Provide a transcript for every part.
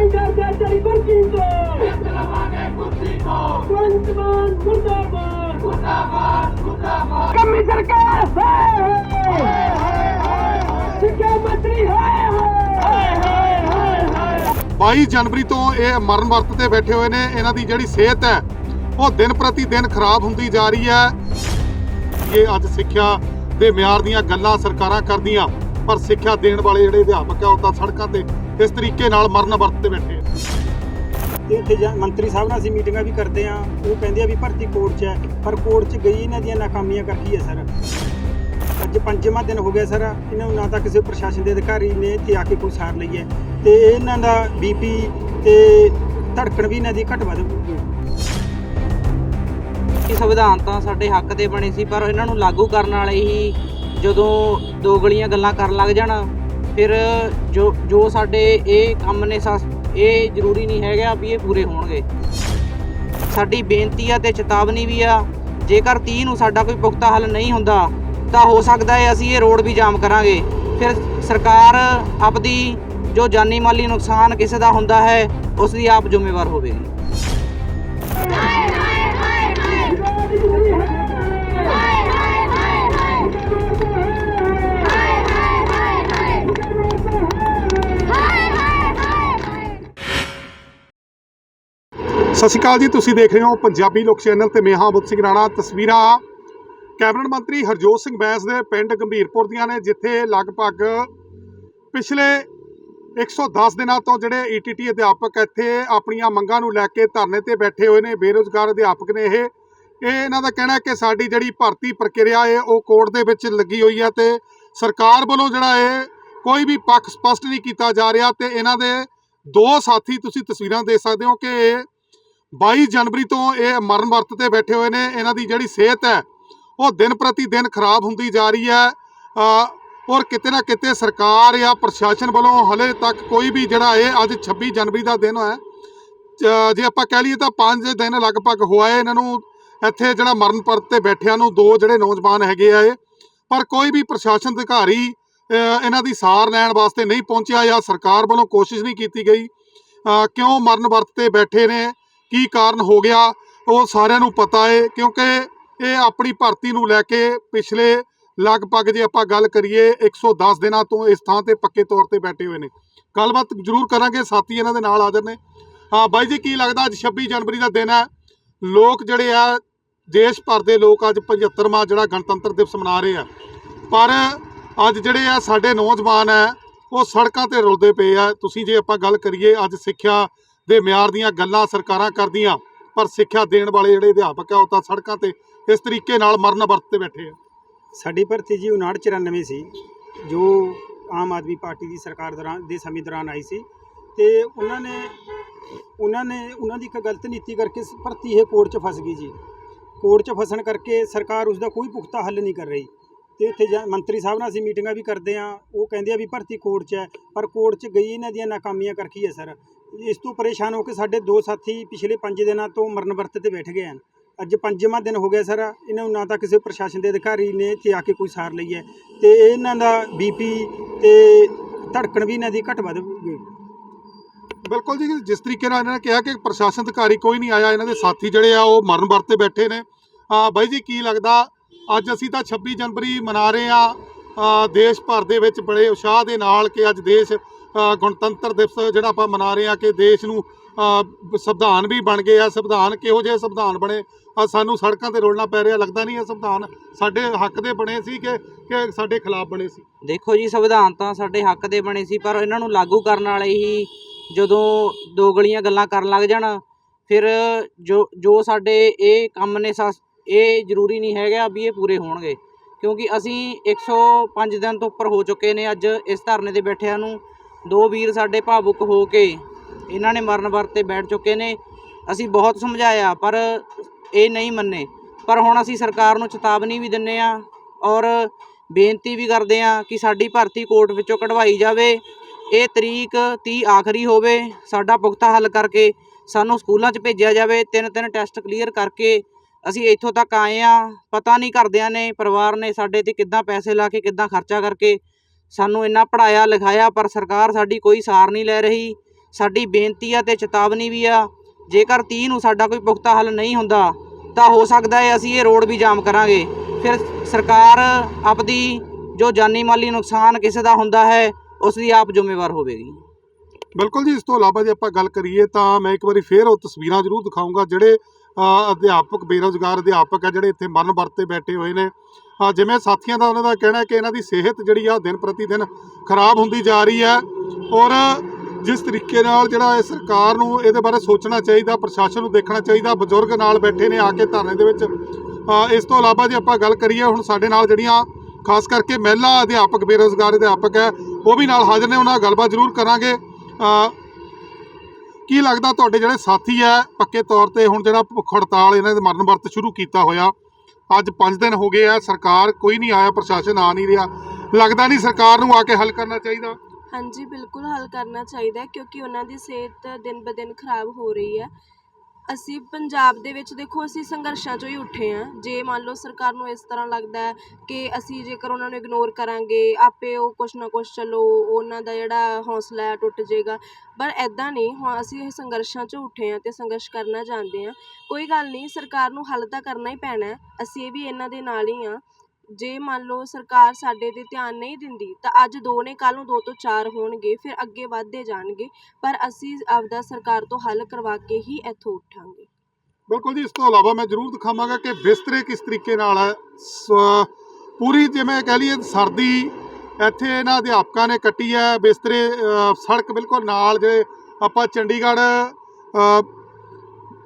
ਨਹੀਂ ਡਰਦੇ ਤੇਰੀ ਕੁਰਸੀ ਤੋਂ ਕੁੰਤਮਾਨ ਮੁਰਦਾਬਾਦ ਮੁਰਦਾਬਾਦ ਮੁਰਦਾਬਾਦ ਕੰਮੀ ਸਰਕਾਰ ਹਾਏ ਹਾਏ ਸਿੱਖਿਆ ਮੰਤਰੀ ਹਾਏ ਹਾਏ ਹਾਏ ਹਾਏ 22 ਜਨਵਰੀ ਤੋਂ ਇਹ ਮਰਨ ਵਰਤ ਤੇ ਬੈਠੇ ਹੋਏ ਨੇ। ਇਹਨਾਂ ਦੀ ਜਿਹੜੀ ਸਿਹਤ ਹੈ, ਉਹ ਦਿਨ ਪ੍ਰਤੀ ਦਿਨ ਖਰਾਬ ਹੁੰਦੀ ਜਾ ਰਹੀ ਹੈ। ਇਹ ਅੱਜ ਸਿੱਖਿਆ ਦੇ ਮਿਆਰ ਦੀਆਂ ਗੱਲਾਂ ਸਰਕਾਰਾਂ ਕਰਦੀਆਂ, ਪਰ ਸਿੱਖਿਆ ਦੇਣ ਵਾਲੇ ਜਿਹੜੇ ਅਧਿਆਪਕ ਆ, ਉਹ ਤਾਂ ਸੜਕਾਂ ਤੇ ਇਸ ਤਰੀਕੇ ਨਾਲ ਮਰਨ ਵਰਤ ਤੇ ਬੈਠੇ ਆ। ਤੇ ਇੱਥੇ ਜਾ- ਮੰਤਰੀ ਸਾਹਿਬ ਨਾਲ ਅਸੀਂ ਮੀਟਿੰਗਾਂ ਵੀ ਕਰਦੇ ਆ ਉਹ ਕਹਿੰਦੇ ਆ ਵੀ ਭਰਤੀ ਕੋਰਟ 'ਚ ਹੈ ਪਰ ਕੋਰਟ 'ਚ ਗਈ ਇਹਨਾਂ ਦੀਆਂ ਨਾਕਾਮੀਆਂ ਕਰਕੇ ਹੈ ਸਰ। ਅੱਜ ਪੰਜਵਾਂ ਦਿਨ ਹੋ ਗਿਆ ਸਰ। ਇਹਨਾਂ ਨੂੰ ਨਾ ਤਾਂ ਕਿਸੇ ਪ੍ਰਸ਼ਾਸਨ ਦੇ ਅਧਿਕਾਰੀ ਨੇ ਇੱਥੇ ਆ ਕੇ ਕੋਈ ਸਾਰ ਲਈ ਹੈ। ਤੇ ਇਹਨਾਂ ਦਾ ਬੀਪੀ ਤੇ ਧੜਕਣ ਵੀ ਇਹਨਾਂ ਦੀ ਘੱਟ ਵੱਧ ਹੋਈ ਇਹ ਸੰਵਿਧਾਨ ਤਾਂ ਸਾਡੇ ਹੱਕ ਦੇ ਬਣੇ ਸੀ ਪਰ ਇਹਨਾਂ ਨੂੰ ਲਾਗੂ ਕਰਨ ਵਾਲੇ ਹੀ ਜਦੋਂ ਦੋਗਲੀਆਂ ਗੱਲਾਂ ਕਰਨ ਲੱਗ ਜਾਣ ਫਿਰ ਜੋ ਜੋ ਸਾਡੇ ਇਹ ਕੰਮ ਨੇ ਸਾ- ਇਹ ਜ਼ਰੂਰੀ ਨਹੀਂ ਹੈਗਾ ਵੀ ਇਹ ਪੂਰੇ ਹੋਣਗੇ। ਸਾਡੀ ਬੇਨਤੀ ਆ ਤੇ ਚੇਤਾਵਨੀ ਵੀ ਆ, ਜੇਕਰ 30 ਨੂੰ ਸਾਡਾ ਕੋਈ ਪੁਖਤਾ ਹੱਲ ਨਹੀਂ ਹੁੰਦਾ, ਤਾਂ ਹੋ ਸਕਦਾ ਹੈ ਅਸੀਂ ਇਹ ਰੋਡ ਵੀ ਜਾਮ ਕਰਾਂਗੇ। ਫਿਰ ਸਰਕਾਰ ਆਪਦੀ ਜੋ ਜਾਨੀ ਮਾਲੀ ਨੁਕਸਾਨ ਕਿਸੇ ਦਾ ਹੁੰਦਾ ਹੈ, ਉਸ ਦੀ ਆਪ ਜ਼ਿੰਮੇਵਾਰ ਹੋਵੇਗੀ। ਸਤਿ ਸ਼੍ਰੀ ਅਕਾਲ ਜੀ, ਤੁਸੀਂ ਦੇਖ ਰਹੇ ਹੋ ਪੰਜਾਬੀ ਲੋਕ ਚੈਨਲ ਤੇ ਮੈਂ ਹਾਂ ਬੁੱਧ ਸਿੰਘ ਰਾਣਾ। ਤਸਵੀਰਾਂ ਕੈਬਨਿਟ ਮੰਤਰੀ ਹਰਜੋਤ ਸਿੰਘ ਬੈਂਸ ਦੇ ਪਿੰਡ ਗੰਭੀਰਪੁਰ ਦੀਆਂ ਨੇ, ਜਿੱਥੇ ਲਗਭਗ ਪਿਛਲੇ 110 ਦਿਨਾਂ ਤੋਂ ਜਿਹੜੇ ਈਟੀਟੀ ਅਧਿਆਪਕ ਇੱਥੇ ਆਪਣੀਆਂ ਮੰਗਾਂ ਨੂੰ ਲੈ ਕੇ ਧਰਨੇ ਤੇ ਬੈਠੇ ਹੋਏ ਨੇ, ਬੇਰੋਜ਼ਗਾਰ ਅਧਿਆਪਕ ਨੇ ਇਹ। ਇਹ ਇਹਨਾਂ ਦਾ ਕਹਿਣਾ ਹੈ ਕਿ ਸਾਡੀ ਜਿਹੜੀ ਭਰਤੀ ਪ੍ਰਕਿਰਿਆ ਹੈ, ਉਹ ਕੋਰਟ ਦੇ ਵਿੱਚ ਲੱਗੀ ਹੋਈ ਹੈ ਤੇ ਸਰਕਾਰ ਵੱਲੋਂ ਜਿਹੜਾ ਇਹ ਕੋਈ ਵੀ ਪੱਖ ਸਪਸ਼ਟ ਨਹੀਂ ਕੀਤਾ ਜਾ ਰਿਹਾ ਤੇ ਇਹਨਾਂ ਦੇ ਦੋ ਸਾਥੀ ਤੁਸੀਂ ਤਸਵੀਰਾਂ ਦੇਖ ਸਕਦੇ ਹੋ ਕਿ ਇਹ 22 ਜਨਵਰੀ ਤੋਂ ਇਹ ਮਰਨ ਵਰਤ ਤੇ ਬੈਠੇ ਹੋਏ ਨੇ। ਇਹਨਾਂ ਦੀ ਜਿਹੜੀ ਸਿਹਤ ਹੈ, ਉਹ ਦਿਨ ਪ੍ਰਤੀ ਦਿਨ ਖਰਾਬ ਹੁੰਦੀ ਜਾ ਰਹੀ ਹੈ। ਔਰ ਕਿਤੇ ਨਾ ਕਿਤੇ ਸਰਕਾਰ ਜਾਂ ਪ੍ਰਸ਼ਾਸਨ ਵੱਲੋਂ ਹਲੇ ਤੱਕ ਕੋਈ ਵੀ ਜਿਹੜਾ ਇਹ ਅੱਜ 26 ਜਨਵਰੀ ਦਾ ਦਿਨ ਹੈ ਜੇ ਆਪਾਂ ਕਹਿ ਲਈਏ ਤਾਂ 5 ਦਿਨ ਲਗਭਗ ਹੋਇਆ ਹੈ ਇਹਨਾਂ ਨੂੰ। ਇੱਥੇ ਜਿਹੜਾ ਮਰਨ ਵਰਤ ਤੇ ਬੈਠਿਆਂ ਨੂੰ ਦੋ ਜਿਹੜੇ ਨੌਜਵਾਨ ਹੈਗੇ ਆ ਇਹ। ਪਰ ਕੋਈ ਵੀ ਪ੍ਰਸ਼ਾਸਨ ਅਧਿਕਾਰੀ ਇਹਨਾਂ ਦੀ ਸਾਰ ਲੈਣ ਵਾਸਤੇ ਨਹੀਂ ਪਹੁੰਚਿਆ ਜਾਂ ਸਰਕਾਰ ਵੱਲੋਂ ਕੋਸ਼ਿਸ਼ ਨਹੀਂ ਕੀਤੀ ਗਈ। ਕਿਉਂ ਮਰਨ ਵਰਤ ਤੇ ਬੈਠੇ ਨੇ? ਕੀ ਕਾਰਨ ਹੋ ਗਿਆ, ਉਹ ਸਾਰਿਆਂ ਨੂੰ ਪਤਾ ਹੈ ਕਿਉਂਕਿ ਇਹ ਆਪਣੀ ਭਰਤੀ ਨੂੰ ਲੈ ਕੇ ਪਿਛਲੇ ਲਗਭਗ ਜੇ ਆਪਾਂ ਗੱਲ ਕਰੀਏ 110 ਦਿਨਾਂ ਤੋਂ ਇਸ ਥਾਂ ਤੇ ਪੱਕੇ ਤੌਰ ਤੇ ਬੈਠੇ ਹੋਏ ਨੇ। ਗੱਲਬਾਤ ਜ਼ਰੂਰ ਕਰਾਂਗੇ, ਸਾਥੀ ਇਹਨਾਂ ਦੇ ਨਾਲ ਹਾਜ਼ਰ ਨੇ। ਹਾਂ ਬਾਈ ਜੀ, ਕੀ ਲੱਗਦਾ ਅੱਜ 26 ਜਨਵਰੀ ਦਾ ਦਿਨ ਹੈ? ਲੋਕ ਜਿਹੜੇ ਆ, ਦੇਸ਼ ਭਰ ਦੇ ਲੋਕ ਅੱਜ 75ਵਾਂ ਜਿਹੜਾ ਗਣਤੰਤਰ ਦਿਵਸ ਮਨਾ ਰਹੇ ਆ। ਪਰ ਅੱਜ ਜਿਹੜੇ ਆ, ਸਾਡੇ ਨੌਜਵਾਨ ਆ ਉਹ ਸੜਕਾਂ ਤੇ ਰੁਲਦੇ ਪਏ ਆ। ਤੁਸੀਂ ਜੇ ਆਪਾਂ ਗੱਲ ਕਰੀਏ ਅੱਜ ਸਿੱਖਿਆ ਦੇ ਮਿਆਰ ਦੀਆਂ ਗੱਲਾਂ ਸਰਕਾਰਾਂ ਕਰਦੀਆਂ, ਪਰ ਸਿੱਖਿਆ ਦੇਣ ਵਾਲੇ ਜਿਹੜੇ ਅਧਿਆਪਕ ਆ, ਉਹ ਤਾਂ ਸੜਕਾਂ ਤੇ ਇਸ ਤਰੀਕੇ ਨਾਲ ਮਰਨ ਵਰਤ ਤੇ ਬੈਠੇ ਆ। ਸਾਡੀ ਭਰਤੀ ਜੀ 5994 ਸੀ, ਜੋ ਆਮ ਆਦਮੀ ਪਾਰਟੀ ਦੀ ਸਰਕਾਰ ਦੌਰਾਨ, ਦੇ ਸਮੇਂ ਦੌਰਾਨ ਆਈ ਸੀ। ਤੇ ਉਹਨਾਂ ਨੇ ਉਹਨਾਂ ਨੇ, ਉਹਨਾਂ ਦੀ ਇੱਕ ਗਲਤ ਨੀਤੀ ਕਰਕੇ ਭਰਤੀ ਇਹ ਕੋਰਟ 'ਚ ਫਸ ਗਈ ਜੀ। ਕੋਰਟ 'ਚ ਫਸਣ ਕਰਕੇ ਸਰਕਾਰ ਉਸ ਦਾ ਕੋਈ ਪੁਖਤਾ ਹੱਲ ਨਹੀਂ ਕਰ ਰਹੀ। ਤੇ ਉੱਥੇ ਜਾ- ਮੰਤਰੀ ਸਾਹਿਬ ਨਾਲ ਅਸੀਂ ਮੀਟਿੰਗਾਂ ਵੀ ਕਰਦੇ ਆ ਉਹ ਕਹਿੰਦੇ ਆ ਵੀ ਭਰਤੀ ਕੋਰਟ 'ਚ ਹੈ, ਪਰ ਕੋਰਟ 'ਚ ਗਈ ਇਹਨਾਂ ਦੀਆਂ ਨਾਕਾਮੀਆਂ ਕਰਕੇ ਹੈ, ਸਰ। ਇਸ ਤੋਂ ਪਰੇਸ਼ਾਨ ਹੋ ਕੇ ਸਾਡੇ ਦੋ ਸਾਥੀ ਪਿਛਲੇ 5 ਦਿਨਾਂ ਤੋਂ ਮਰਨ ਵਰਤ ਤੇ ਬੈਠ ਗਏ ਹਨ। ਅੱਜ ਪੰਜਵਾਂ ਦਿਨ ਹੋ ਗਿਆ ਸਰ, ਇਹਨਾਂ ਨੂੰ ਨਾ ਤਾਂ ਕਿਸੇ ਪ੍ਰਸ਼ਾਸਨ ਦੇ ਅਧਿਕਾਰੀ ਨੇ ਇੱਥੇ ਆ ਕੇ ਕੋਈ ਸਾਰ ਲਈ ਹੈ ਤੇ ਇਹਨਾਂ ਦਾ ਬੀਪੀ ਤੇ ਧੜਕਣ ਵੀ ਇਹਨਾਂ ਦੀ ਘੱਟ ਵੱਧ ਗਈ। ਬਿਲਕੁਲ ਜੀ, ਜਿਸ ਤਰੀਕੇ ਨਾਲ ਇਹਨਾਂ ਨੇ ਕਿਹਾ ਕਿ ਪ੍ਰਸ਼ਾਸਨ ਅਧਿਕਾਰੀ ਕੋਈ ਨਹੀਂ ਆਇਆ, ਇਹਨਾਂ ਦੇ ਸਾਥੀ ਜਿਹੜੇ ਆ, ਉਹ ਮਰਨ ਵਰਤ ਤੇ ਬੈਠੇ ਨੇ। ਆ ਬਾਈ ਜੀ, ਕੀ ਲੱਗਦਾ, ਅੱਜ ਅਸੀਂ ਤਾਂ 26 ਜਨਵਰੀ ਮਨਾ ਰਹੇ ਆ ਦੇਸ਼ ਭਰ ਦੇ ਵਿੱਚ ਬੜੇ ਉਤਸ਼ਾਹ ਦੇ ਨਾਲ ਕਿ ਅੱਜ ਦੇਸ਼ ਗਣਤੰਤਰ ਦਿਵਸ ਜਿਹੜਾ ਆਪਾਂ ਮਨਾ ਰਹੇ ਆ ਕਿ ਦੇਸ਼ ਨੂੰ ਸੰਵਿਧਾਨ ਵੀ ਬਣ ਗਏ ਆ, ਸੰਵਿਧਾਨ ਕਿਹੋ ਜਿਹੇ ਸੰਵਿਧਾਨ ਬਣੇ? ਆ ਸਾਨੂੰ ਸੜਕਾਂ ਤੇ ਰੋਲਣਾ ਪੈ ਰਿਹਾ, ਲੱਗਦਾ ਨਹੀਂ ਇਹ ਸੰਵਿਧਾਨ ਸਾਡੇ ਹੱਕ ਦੇ ਬਣੇ ਸੀ ਕਿ ਕਿ ਸਾਡੇ ਖਿਲਾਫ ਬਣੇ ਸੀ? ਦੇਖੋ ਜੀ, ਸੰਵਿਧਾਨ ਤਾਂ ਸਾਡੇ ਹੱਕ ਦੇ ਬਣੇ ਸੀ, ਪਰ ਇਹਨਾਂ ਨੂੰ ਲਾਗੂ ਕਰਨ ਵਾਲੇ ਹੀ ਜਦੋਂ ਦੋਗਲੀਆਂ ਗੱਲਾਂ ਕਰਨ ਲੱਗ ਜਾਣ, ਫਿਰ ਜੋ ਜੋ ਸਾਡੇ ਇਹ ਕੰਮ ਨੇ ਸਾ- ਇਹ ਜ਼ਰੂਰੀ ਨਹੀਂ ਹੈਗਾ ਵੀ ਇਹ ਪੂਰੇ ਹੋਣਗੇ। ਕਿਉਂਕਿ ਅਸੀਂ 105 ਦਿਨ ਤੋਂ ਉੱਪਰ ਹੋ ਚੁੱਕੇ ਨੇ, ਅੱਜ ਇਸ ਧਰਨੇ ਤੇ ਬੈਠਿਆਂ ਨੂੰ ਦੋ ਵੀਰ ਸਾਡੇ ਭਾਵੁਕ ਹੋ ਕੇ ਇਹਨਾਂ ਨੇ ਮਰਨ ਵਰਤ ਤੇ ਬੈਠ ਚੁੱਕੇ ਨੇ। ਅਸੀਂ ਬਹੁਤ ਸਮਝਾਇਆ, ਪਰ ਇਹ ਨਹੀਂ ਮੰਨੇ। ਪਰ ਹੁਣ ਅਸੀਂ ਸਰਕਾਰ ਨੂੰ ਚੇਤਾਵਨੀ ਵੀ ਦਿੰਨੇ ਆ ਔਰ ਬੇਨਤੀ ਵੀ ਕਰਦੇ ਆ ਕਿ ਸਾਡੀ ਭਰਤੀ ਕੋਰਟ ਵਿੱਚੋਂ ਕਢਵਾਈ ਜਾਵੇ। ਇਹ ਤਰੀਕ 30 ਆਖਰੀ ਹੋਵੇ, ਸਾਡਾ ਪੁਖਤਾ ਹੱਲ ਕਰਕੇ ਸਾਨੂੰ ਸਕੂਲਾਂ 'ਚ ਭੇਜਿਆ ਜਾਵੇ। ਤਿੰਨ ਤਿੰਨ ਟੈਸਟ ਕਲੀਅਰ ਕਰਕੇ ਅਸੀਂ ਇੱਥੋਂ ਤੱਕ ਆਏ ਆ। ਪਤਾ ਨਹੀਂ ਕਰਦਿਆਂ ਨੇ, ਪਰਿਵਾਰ ਨੇ ਸਾਡੇ ਤੇ ਕਿੱਦਾਂ ਪੈਸੇ ਲਾ ਕੇ, ਕਿੱਦਾਂ ਖਰਚਾ ਕਰਕੇ ਸਾਨੂੰ ਇੰਨਾ ਪੜਾਇਆ ਲਿਖਾਇਆ, ਪਰ ਸਰਕਾਰ ਸਾਡੀ ਕੋਈ ਸਾਰ ਨਹੀਂ ਲੈ ਰਹੀ। ਸਾਡੀ ਬੇਨਤੀ ਆ ਤੇ ਚੇਤਾਵਨੀ ਵੀ ਆ, ਜੇਕਰ 30 ਨੂੰ ਸਾਡਾ ਕੋਈ ਪੁਖਤਾ ਹੱਲ ਨਹੀਂ ਹੁੰਦਾ, ਤਾਂ ਹੋ ਸਕਦਾ ਹੈ ਅਸੀਂ ਇਹ ਰੋਡ ਵੀ ਜਾਮ ਕਰਾਂਗੇ। ਫਿਰ ਸਰਕਾਰ ਆਪਦੀ ਜੋ ਜਾਨੀ ਮਾਲੀ ਨੁਕਸਾਨ ਕਿਸੇ ਦਾ ਹੁੰਦਾ ਹੈ, ਉਸ ਦੀ ਆਪ ਜ਼ਿੰਮੇਵਾਰ ਹੋਵੇਗੀ। ਬਿਲਕੁਲ ਜੀ, ਇਸ ਤੋਂ ਇਲਾਵਾ ਜੇ ਆਪਾਂ ਗੱਲ ਕਰੀਏ ਤਾਂ ਮੈਂ ਇੱਕ ਵਾਰੀ ਫੇਰ ਉਹ ਤਸਵੀਰਾਂ ਜ਼ਰੂਰ ਦਿਖਾਊਂਗਾ ਜਿਹੜੇ ਅਧਿਆਪਕ, ਬੇਰੋਜ਼ਗਾਰ ਅਧਿਆਪਕ ਆ ਜਿਹੜੇ ਇੱਥੇ ਮਰਨ ਵਰਤੇ ਬੈਠੇ ਹੋਏ ਨੇ। ਜਿਵੇਂ ਸਾਥੀਆਂ ਦਾ ਉਹਨਾਂ ਦਾ ਕਹਿਣਾ ਕਿ ਇਹਨਾਂ ਦੀ ਸਿਹਤ ਜਿਹੜੀ ਆ ਦਿਨ ਪ੍ਰਤੀ ਦਿਨ ਖਰਾਬ ਹੁੰਦੀ ਜਾ ਰਹੀ ਹੈ ਔਰ ਜਿਸ ਤਰੀਕੇ ਨਾਲ ਜਿਹੜਾ ਇਹ ਸਰਕਾਰ ਨੂੰ ਇਹਦੇ ਬਾਰੇ ਸੋਚਣਾ ਚਾਹੀਦਾ, ਪ੍ਰਸ਼ਾਸਨ ਨੂੰ ਦੇਖਣਾ ਚਾਹੀਦਾ, ਬਜ਼ੁਰਗ ਨਾਲ ਬੈਠੇ ਨੇ ਆ ਕੇ ਧਰਨੇ ਦੇ ਵਿੱਚ ਇਸ ਤੋਂ ਇਲਾਵਾ ਜੇ ਆਪਾਂ ਗੱਲ ਕਰੀਏ ਹੁਣ ਸਾਡੇ ਨਾਲ ਜਿਹੜੀਆਂ ਖਾਸ ਕਰਕੇ ਮਹਿਲਾ ਅਧਿਆਪਕ, ਬੇਰੋਜ਼ਗਾਰ ਅਧਿਆਪਕ ਹੈ, ਉਹ ਵੀ ਨਾਲ ਹਾਜ਼ਰ ਨੇ, ਉਹਨਾਂ ਨਾਲ ਗੱਲਬਾਤ ਜ਼ਰੂਰ ਕਰਾਂਗੇ। ਕੀ ਲੱਗਦਾ ਤੁਹਾਡੇ ਜਿਹੜੇ ਸਾਥੀ ਹੈ, ਪੱਕੇ ਤੌਰ ਤੇ ਹੁਣ ਜਿਹੜਾ ਭੁੱਖ ਹੜਤਾਲ ਇਹਨਾਂ ਦੇ ਮਰਨ ਵਰਤ ਸ਼ੁਰੂ ਕੀਤਾ ਹੋਇਆ ਅੱਜ 5 ਦਿਨ ਹੋ ਗਏ ਆ, ਸਰਕਾਰ ਕੋਈ ਨਹੀਂ ਆਇਆ, ਪ੍ਰਸ਼ਾਸਨ ਆ ਨਹੀਂ ਰਿਹਾ। ਲੱਗਦਾ ਨਹੀਂ ਸਰਕਾਰ ਨੂੰ ਆ ਕੇ ਹੱਲ ਕਰਨਾ ਚਾਹੀਦਾ। ਹਾਂਜੀ, ਬਿਲਕੁਲ ਹੱਲ ਕਰਨਾ ਚਾਹੀਦਾ ਹੈ, ਕਿਉਂਕਿ ਉਹਨਾਂ ਦੀ ਸਿਹਤ ਦਿਨ ਬ ਦਿਨ ਖਰਾਬ ਹੋ ਰਹੀ ਹੈ। ਅਸੀਂ ਪੰਜਾਬ ਦੇ ਵਿੱਚ ਦੇਖੋ, ਅਸੀਂ ਸੰਘਰਸ਼ਾਂ 'ਚੋਂ ਹੀ ਉੱਠੇ ਹਾਂ। ਜੇ ਮੰਨ ਲਓ ਸਰਕਾਰ ਨੂੰ ਇਸ ਤਰ੍ਹਾਂ ਲੱਗਦਾ ਕਿ ਅਸੀਂ ਜੇਕਰ ਉਹਨਾਂ ਨੂੰ ਇਗਨੋਰ ਕਰਾਂਗੇ, ਆਪੇ ਉਹ ਕੁਛ ਨਾ ਕੁਛ ਚਲੋ, ਉਹਨਾਂ ਦਾ ਜਿਹੜਾ ਹੌਸਲਾ ਹੈ ਟੁੱਟ ਜਾਏਗਾ। ਪਰ ਇੱਦਾਂ ਨਹੀਂ, ਹਾਂ, ਅਸੀਂ ਇਹ ਸੰਘਰਸ਼ਾਂ 'ਚੋਂ ਉੱਠੇ ਹਾਂ ਅਤੇ ਸੰਘਰਸ਼ ਕਰਨਾ ਜਾਣਦੇ ਹਾਂ। ਕੋਈ ਗੱਲ ਨਹੀਂ, ਸਰਕਾਰ ਨੂੰ ਹੱਲ ਤਾਂ ਕਰਨਾ ਹੀ ਪੈਣਾ ਅਸੀਂ ਇਹ ਵੀ ਇਹਨਾਂ ਦੇ ਨਾਲ ਹੀ ਹਾਂ। ਜੇ ਮੰਨ ਲਓ ਸਰਕਾਰ ਸਾਡੇ 'ਤੇ ਧਿਆਨ ਨਹੀਂ ਦਿੰਦੀ ਤਾਂ ਅੱਜ ਦੋ ਨੇ ਕੱਲ੍ਹ ਨੂੰ ਦੋ ਤੋਂ ਚਾਰ ਹੋਣਗੇ ਫਿਰ ਅੱਗੇ ਵੱਧਦੇ ਜਾਣਗੇ ਪਰ ਅਸੀਂ ਆਪਦਾ ਸਰਕਾਰ ਤੋਂ ਹੱਲ ਕਰਵਾ ਕੇ ਹੀ ਇੱਥੋਂ ਉੱਠਾਂਗੇ। ਬਿਲਕੁਲ ਜੀ ਇਸ ਤੋਂ ਇਲਾਵਾ ਮੈਂ ਜ਼ਰੂਰ ਦਿਖਾਵਾਂਗਾ ਕਿ ਬਿਸਤਰੇ ਕਿਸ ਤਰੀਕੇ ਨਾਲ ਹੈ। ਸ- ਪੂਰੀ ਜਿਵੇਂ ਕਹਿ ਲਈਏ ਸਰਦੀ ਇੱਥੇ ਇਹਨਾਂ ਅਧਿਆਪਕਾਂ ਨੇ ਕੱਟੀ ਹੈ ਬਿਸਤਰੇ ਅ, ਸੜਕ ਬਿਲਕੁਲ ਨਾਲ ਜੇ ਆਪਾਂ ਚੰਡੀਗੜ੍ਹ ਅ,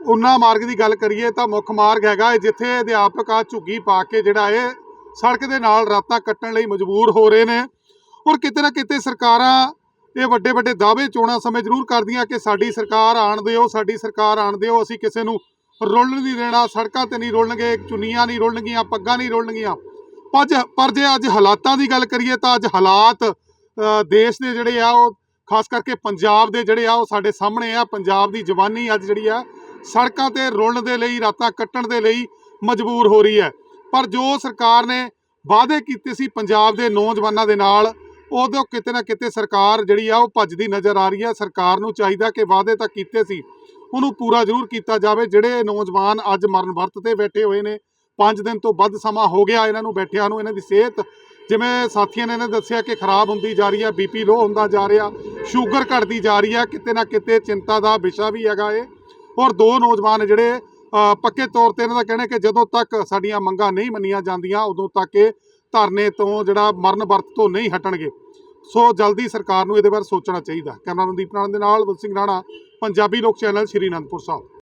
ਉਨਾ ਮਾਰਗ ਦੀ ਗੱਲ ਕਰੀਏ ਤਾਂ ਮੁੱਖ ਮਾਰਗ ਹੈਗਾ ਹੈ ਜਿੱਥੇ ਅਧਿਆਪਕ ਆ ਝੁੱਗੀ ਪਾ ਕੇ ਜਿਹੜਾ ਇਹ ਸੜਕ ਦੇ ਨਾਲ ਰਾਤਾਂ ਕੱਟਣ ਲਈ ਮਜਬੂਰ ਹੋ ਰਹੇ ਨੇ। ਔਰ ਕਿਤੇ ਨਾ ਕਿਤੇ ਸਰਕਾਰਾਂ ਇਹ ਵੱਡੇ ਵੱਡੇ ਦਾਅਵੇ ਚੋਣਾਂ ਸਮੇਂ ਜ਼ਰੂਰ ਕਰਦੀਆਂ ਕਿ ਸਾਡੀ ਸਰਕਾਰ ਆਣ ਦਿਓ, ਸਾਡੀ ਸਰਕਾਰ ਆਣ ਦਿਓ, ਅਸੀਂ ਕਿਸੇ ਨੂੰ ਰੋਲਣ ਨਹੀਂ ਦੇਣਾ, ਸੜਕਾਂ ਤੇ ਨਹੀਂ ਰੋਲਣਗੇ, ਚੁੰਨੀਆਂ ਨਹੀਂ ਰੋਲਣਗੀਆਂ, ਪੱਗਾਂ ਨਹੀਂ ਰੋਲਣਗੀਆਂ। ਪਰ ਪਰ ਜੇ ਅੱਜ ਹਾਲਾਤਾਂ ਦੀ ਗੱਲ ਕਰੀਏ ਤਾਂ ਅੱਜ ਹਾਲਾਤ ਦੇਸ਼ ਦੇ ਜਿਹੜੇ ਆ ਉਹ ਖਾਸ ਕਰਕੇ ਪੰਜਾਬ ਦੇ ਜਿਹੜੇ ਆ ਉਹ ਸਾਡੇ ਸਾਹਮਣੇ ਆ। ਪੰਜਾਬ ਦੀ ਜਵਾਨੀ ਅੱਜ ਜਿਹੜੀ ਆ ਸੜਕਾਂ ਤੇ ਰੋਲਣ ਦੇ ਲਈ ਰਾਤਾਂ ਕੱਟਣ ਦੇ ਲਈ ਮਜਬੂਰ ਹੋ ਰਹੀ ਹੈ। ਪਰ ਜੋ ਸਰਕਾਰ ਨੇ ਵਾਅਦੇ ਕੀਤੇ ਸੀ ਪੰਜਾਬ ਦੇ ਨੌਜਵਾਨਾਂ ਦੇ ਨਾਲ ਉਦੋਂ ਕਿਤੇ ਨਾ ਕਿਤੇ ਸਰਕਾਰ ਜਿਹੜੀ ਆ ਉਹ ਭੱਜਦੀ ਨਜ਼ਰ ਆ ਰਹੀ ਹੈ ਸਰਕਾਰ ਨੂੰ ਚਾਹੀਦਾ ਕਿ ਵਾਅਦੇ ਤਾਂ ਕੀਤੇ ਸੀ, ਉਹਨੂੰ ਪੂਰਾ ਜ਼ਰੂਰ ਕੀਤਾ ਜਾਵੇ। ਜਿਹੜੇ ਨੌਜਵਾਨ ਅੱਜ ਮਰਨ ਵਰਤ ਤੇ ਬੈਠੇ ਹੋਏ ਨੇ 5 ਦਿਨ ਤੋਂ ਵੱਧ ਸਮਾਂ ਹੋ ਗਿਆ ਇਹਨਾਂ ਨੂੰ ਬੈਠਿਆਂ ਨੂੰ, ਇਹਨਾਂ ਦੀ ਸਿਹਤ, ਜਿਵੇਂ ਸਾਥੀਆਂ ਨੇ ਇਹਨੇ ਦੱਸਿਆ ਕਿ ਖਰਾਬ ਹੁੰਦੀ ਜਾ ਰਹੀ ਹੈ ਬੀਪੀ ਲੋ ਹੁੰਦਾ ਜਾ ਰਿਹਾ, ਸ਼ੂਗਰ ਘਟਦੀ ਜਾ ਰਹੀ ਹੈ ਕਿਤੇ ਨਾ ਕਿਤੇ ਚਿੰਤਾ ਦਾ ਵਿਸ਼ਾ ਵੀ ਹੈਗਾ ਏ। ਔਰ ਦੋ ਨੌਜਵਾਨ ਜਿਹੜੇ ਪੱਕੇ ਤੌਰ ਤੇ ਇਹਨਾਂ ਦਾ ਕਹਿਣਾ ਕਿ ਜਦੋਂ ਤੱਕ ਸਾਡੀਆਂ ਮੰਗਾਂ ਨਹੀਂ ਮੰਨੀਆਂ ਜਾਂਦੀਆਂ, ਉਦੋਂ ਤੱਕ ਇਹ ਧਰਨੇ ਤੋਂ ਜਿਹੜਾ ਮਰਨ ਵਰਤ ਤੋਂ ਨਹੀਂ ਹਟਣਗੇ। ਸੋ ਜਲਦੀ ਸਰਕਾਰ ਨੂੰ ਇਹਦੇ ਬਾਰੇ ਸੋਚਣਾ ਚਾਹੀਦਾ। ਕੈਮਰਾ ਮਨਦੀਪ ਨਾਰਾਇਣ ਦੇ ਨਾਲ ਬਲ ਸਿੰਘ ਰਾਣਾ, ਪੰਜਾਬੀ ਲੋਕ ਚੈਨਲ, ਸ਼੍ਰੀ ਅਨੰਦਪੁਰ ਸਾਹਿਬ।